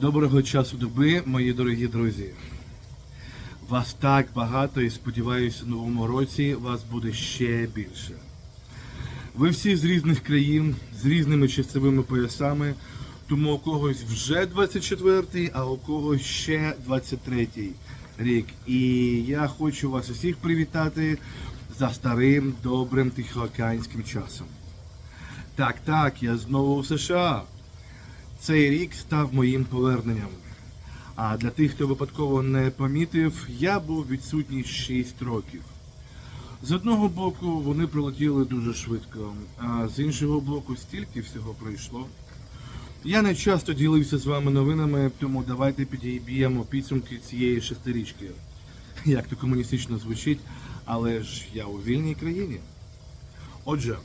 Доброго часу доби, мої дорогі друзі. Вас так багато і сподіваюся, в новому році вас буде ще більше. Ви всі з різних країн, з різними часовими поясами, тому у когось вже 24-й, а у когось ще 23-й рік. І я хочу вас усіх привітати за старим добрим тихоокеанським часом. Так, так, я знову в США. Цей рік став моїм поверненням. А для тих, хто випадково не помітив, я був відсутній 6 років. З одного боку, вони пролетіли дуже швидко, а з іншого боку, стільки всього пройшло. Я не часто ділився з вами новинами, тому давайте підіб'ємо підсумки цієї шестирічки. Як то комуністично звучить, але ж я у вільній країні. Отже,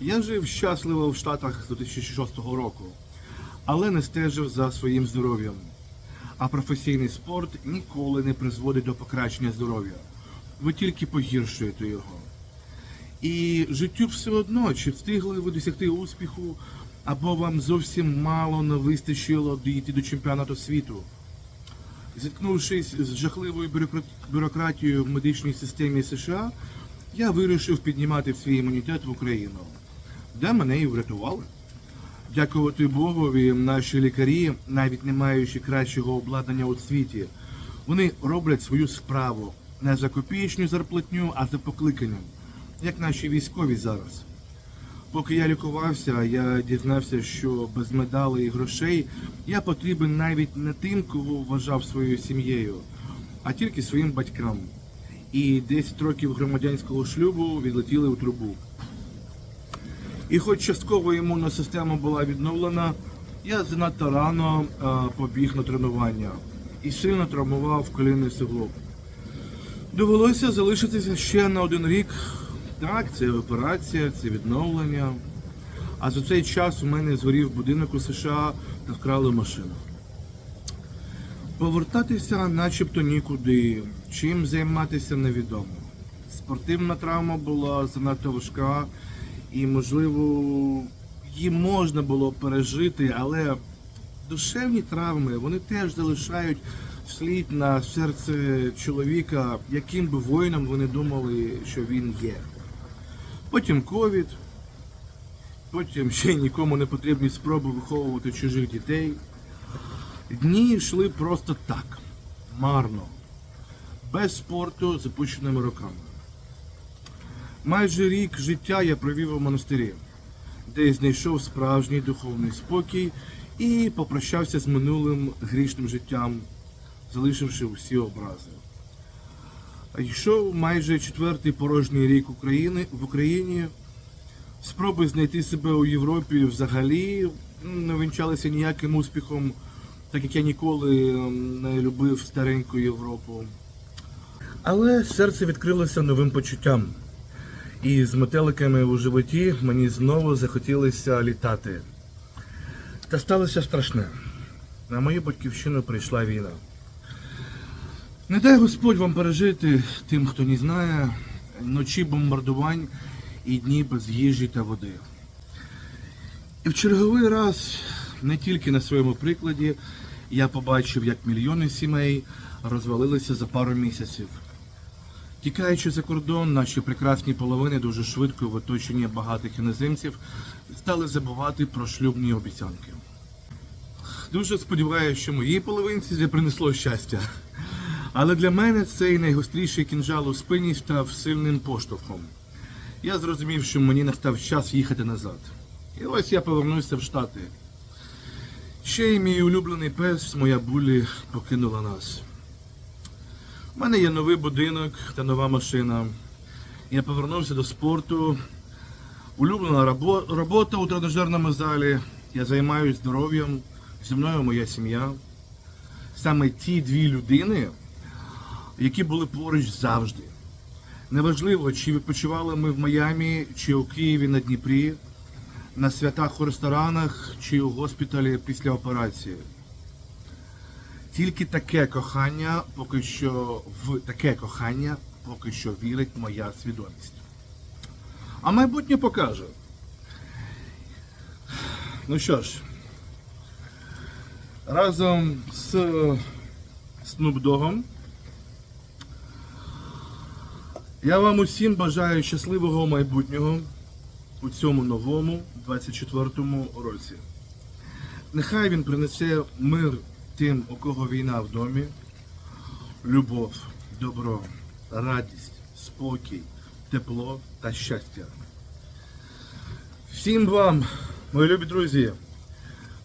я жив щасливо в Штатах з 2006 року, але не стежив за своїм здоров'ям. А професійний спорт ніколи не призводить до покращення здоров'я. Ви тільки погіршуєте його. І життю все одно, чи встигли ви досягти успіху, або вам зовсім мало не вистачило дійти до чемпіонату світу. Зіткнувшись з жахливою бюрократією в медичній системі США, я вирішив піднімати свій імунітет в Україну, де мене і врятували. Дякувати Богові, наші лікарі, навіть не маючи кращого обладнання у світі, вони роблять свою справу не за копієчну зарплатню, а за покликанням, як наші військові зараз. Поки я лікувався, я дізнався, що без медалей і грошей я потрібен навіть не тим, кого вважав своєю сім'єю, а тільки своїм батькам. І 10 років громадянського шлюбу відлетіли у трубу. І хоч частково імунна система була відновлена, я занадто рано а, побіг на тренування і сильно травмував колінний суглоб. Довелося залишитися ще на один рік. Так, це операція, це відновлення. А за цей час у мене згорів будинок у США та вкрали машину. Повертатися начебто нікуди, чим займатися невідомо. Спортивна травма була занадто важка, і, можливо, її можна було пережити, але душевні травми вони теж залишають слід на серце чоловіка, яким би воїном вони думали, що він є. Потім ковід, потім ще нікому не потрібні спроби виховувати чужих дітей. Дні йшли просто так, марно, без спорту, запущеними роками. Майже рік життя я провів у монастирі, де знайшов справжній духовний спокій і попрощався з минулим грішним життям, залишивши всі образи. Йшов майже четвертий порожній рік України в Україні. Спроби знайти себе у Європі взагалі не вінчалися ніяким успіхом, так як я ніколи не любив стареньку Європу. Але серце відкрилося новим почуттям. І з метеликами у животі мені знову захотілося літати. Та сталося страшне. На мою батьківщину прийшла війна. Не дай Господь вам пережити тим, хто не знає, ночі бомбардувань і дні без їжі та води. І в черговий раз, не тільки на своєму прикладі, я побачив, як мільйони сімей розвалилися за пару місяців. Тікаючи за кордон, наші прекрасні половини дуже швидко в оточенні багатих іноземців стали забувати про шлюбні обіцянки. Дуже сподіваюся, що моїй половинці це принесло щастя. Але для мене цей найгостріший кінжал у спині став сильним поштовхом. Я зрозумів, що мені настав час їхати назад. І ось я повернувся в Штати. Ще й мій улюблений пес, моя булі, покинула нас. У мене є новий будинок та нова машина. Я повернувся до спорту. Улюблена робота у тренажерному залі. Я займаюся здоров'ям. Зі мною моя сім'я. Саме ті дві людини, які були поруч завжди. Неважливо, чи відпочивали ми в Майамі, чи у Києві на Дніпрі, на святах у ресторанах, чи у госпіталі після операції. Тільки таке кохання, поки що в таке кохання, поки що вірить моя свідомість. А майбутнє покаже. Ну що ж, разом з Snoop Dogg. Я вам усім бажаю щасливого майбутнього у цьому новому 24-му році. Нехай він принесе мир тим, у кого війна в домі, любов, добро, радість, спокій, тепло та щастя. Всім вам, мої любі друзі,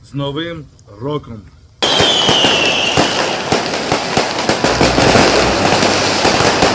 з Новим роком!